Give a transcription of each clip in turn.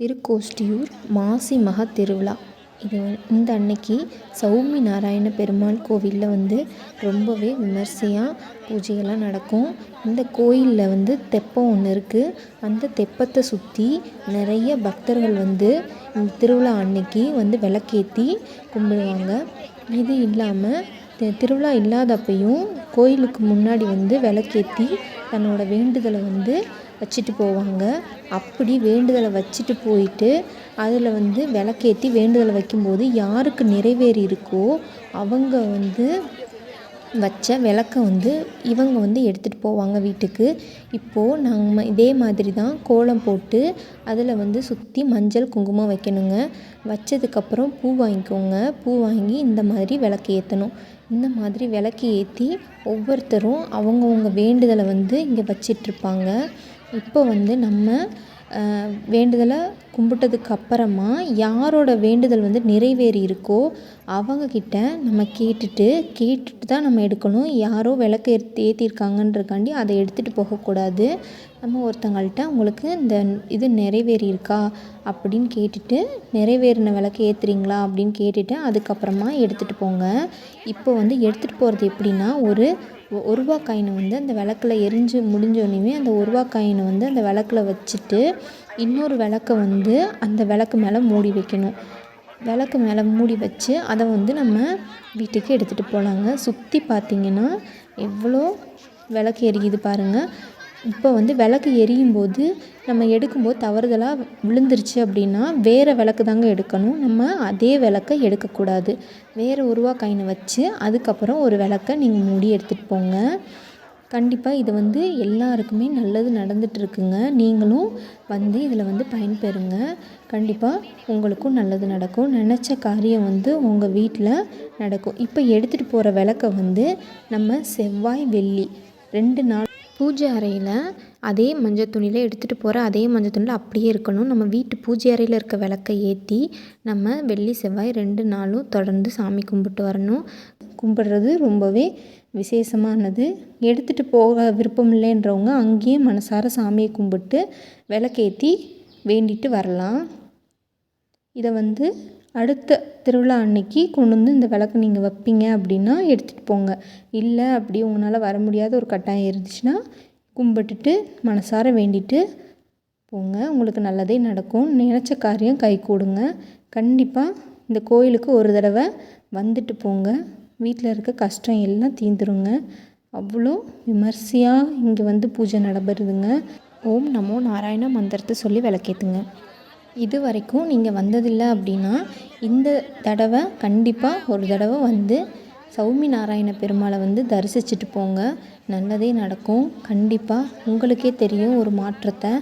திருக்கோஷ்டியூர் மாசி மக திருவிழா. இது இந்த அன்னைக்கு சௌமி நாராயண பெருமாள் கோவிலில் வந்து ரொம்பவே விமர்சையாக பூஜையெல்லாம் நடக்கும். இந்த கோயிலில் வந்து தெப்பம் ஒன்று இருக்குது அந்த தெப்பத்தை சுற்றி நிறைய பக்தர்கள் வந்து இந்த திருவிழா அன்னைக்கு வந்து விளக்கேற்றி கும்பிடுவாங்க. இது இல்லாமல் திருவிழா இல்லாதப்பையும் கோயிலுக்கு முன்னாடி வந்து விளக்கேத்தி தன்னோட வேண்டுதலை வந்து வச்சுட்டு போவாங்க. அப்படி வேண்டுதலை வச்சுட்டு போயிட்டு அதில் வந்து விளக்கேத்தி வேண்டுதலை வைக்கும்போது யாருக்கு நிறைவேறியிருக்கோ அவங்க வந்து வச்ச விளக்க வந்து இவங்க வந்து எடுத்துகிட்டு போவாங்க வீட்டுக்கு. இப்போது நம்ம இதே மாதிரி தான் கோலம் போட்டு அதில் வந்து சுற்றி மஞ்சள் குங்குமம் வைக்கணுங்க. வச்சதுக்கப்புறம் பூ வாங்கிக்கோங்க. பூ வாங்கி இந்த மாதிரி விளக்கு ஏற்றணும் இந்த மாதிரி விளக்கு ஏற்றி ஒவ்வொருத்தரும் அவங்கவுங்க வேண்டுதலை வந்து இங்கே வச்சிட்ருப்பாங்க இப்போ வந்து நம்ம வேண்டுதலை கும்பிட்டதுக்கு அப்புறமா யாரோட வேண்டுதல் வந்து நிறைவேறி இருக்கோ அவங்கக்கிட்ட நம்ம கேட்டுட்டு கேட்டுட்டு தான் நம்ம எடுக்கணும். யாரோ விளக்கு ஏற்றி ஏற்றிருக்காங்கன்றக்காண்டி அதை எடுத்துகிட்டு போகக்கூடாது. நம்ம ஒருத்தங்கள்ட்ட உங்களுக்கு இந்த இது நிறைவேறியிருக்கா அப்படின்னு கேட்டுட்டு நிறைவேறின விளக்கு ஏற்றுறீங்களா அப்படின்னு கேட்டுட்டு அதுக்கப்புறமா எடுத்துகிட்டு போங்க. இப்போ வந்து எடுத்துகிட்டு போகிறது எப்படின்னா ஒரு ஒரு ரூபா காயினை வந்து அந்த விளக்குல எரிஞ்சு முடிஞ்சோடனையுமே அந்த ஒரு ரூபா காயினை வந்து அந்த விளக்குல வச்சுட்டு இன்னொரு விளக்க வந்து அந்த விளக்கு மேலே மூடி வைக்கணும். விளக்கு மேலே மூடி வச்சு அதை வந்து நம்ம வீட்டுக்கு எடுத்துகிட்டு போகலாங்க சுற்றி பார்த்திங்கன்னா எவ்வளோ விளக்கு எரியுது பாருங்கள் இப்போ வந்து விளக்கு எரியும் போது நம்ம எடுக்கும்போது தவறுதலாக விழுந்துருச்சு அப்படின்னா வேறு விளக்கு தாங்க எடுக்கணும். நம்ம அதே விளக்க எடுக்கக்கூடாது. வேறு உருவா காயினை வச்சு அதுக்கப்புறம் ஒரு விளக்க நீங்கள் மூடி எடுத்துகிட்டு போங்க. கண்டிப்பாக இது வந்து எல்லாருக்குமே நல்லது நடந்துகிட்ருக்குங்க நீங்களும் வந்து இதில் வந்து பயன்பெறுங்க. கண்டிப்பாக உங்களுக்கும் நல்லது நடக்கும். நினச்ச காரியம் வந்து உங்கள் வீட்டில் நடக்கும். இப்போ எடுத்துகிட்டு போகிற விளக்க வந்து நம்ம செவ்வாய் வெள்ளி ரெண்டு நாள் பூஜை அறையில் அதே மஞ்சள் துணியில் எடுத்துகிட்டு போகிற அதே மஞ்சள் துணியில் அப்படியே இருக்கணும். நம்ம வீட்டு பூஜை அறையில் இருக்க விளக்க ஏற்றி நம்ம வெள்ளி செவ்வாய் ரெண்டு நாளும் தொடர்ந்து சாமி கும்பிட்டு வரணும். கும்பிட்றது ரொம்பவே விசேஷமானது. எடுத்துகிட்டு போக விருப்பம் இல்லைன்றவங்க அங்கேயே மனசார சாமியை கும்பிட்டு விளக்கேத்தி வேண்டிட்டு வரலாம். இதை வந்து அடுத்த திருவிழா அன்னைக்கு கொண்டு வந்து இந்த விளக்கு நீங்கள் வைப்பீங்க அப்படின்னா எடுத்துகிட்டு போங்க. இல்லை அப்படி உங்களால் வர முடியாத ஒரு கட்டாயம் இருந்துச்சுன்னா கும்பிட்டுட்டு மனசார வேண்டிட்டு போங்க. உங்களுக்கு நல்லதே நடக்கும். நினச்ச காரியம் கைகூடுங்க கண்டிப்பாக இந்த கோயிலுக்கு ஒரு தடவை வந்துட்டு போங்க. வீட்டில் இருக்க கஷ்டம் எல்லாம் தீந்துருங்க. அவ்வளோ விமர்சையாக இங்கே வந்து பூஜை நடைபெறுதுங்க ஓம் நமோ நாராயண மந்திரத்தை சொல்லி விளக்கேத்துங்க. இது வரைக்கும் நீங்கள் வந்ததில்லை அப்படின்னா இந்த தடவை கண்டிப்பாக ஒரு தடவை வந்து சௌமி நாராயண பெருமாளை வந்து தரிசிச்சுட்டு போங்க. நல்லதே நடக்கும். கண்டிப்பாக உங்களுக்கே தெரியும் ஒரு மாற்றத்தை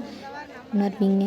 உணர்வீங்க.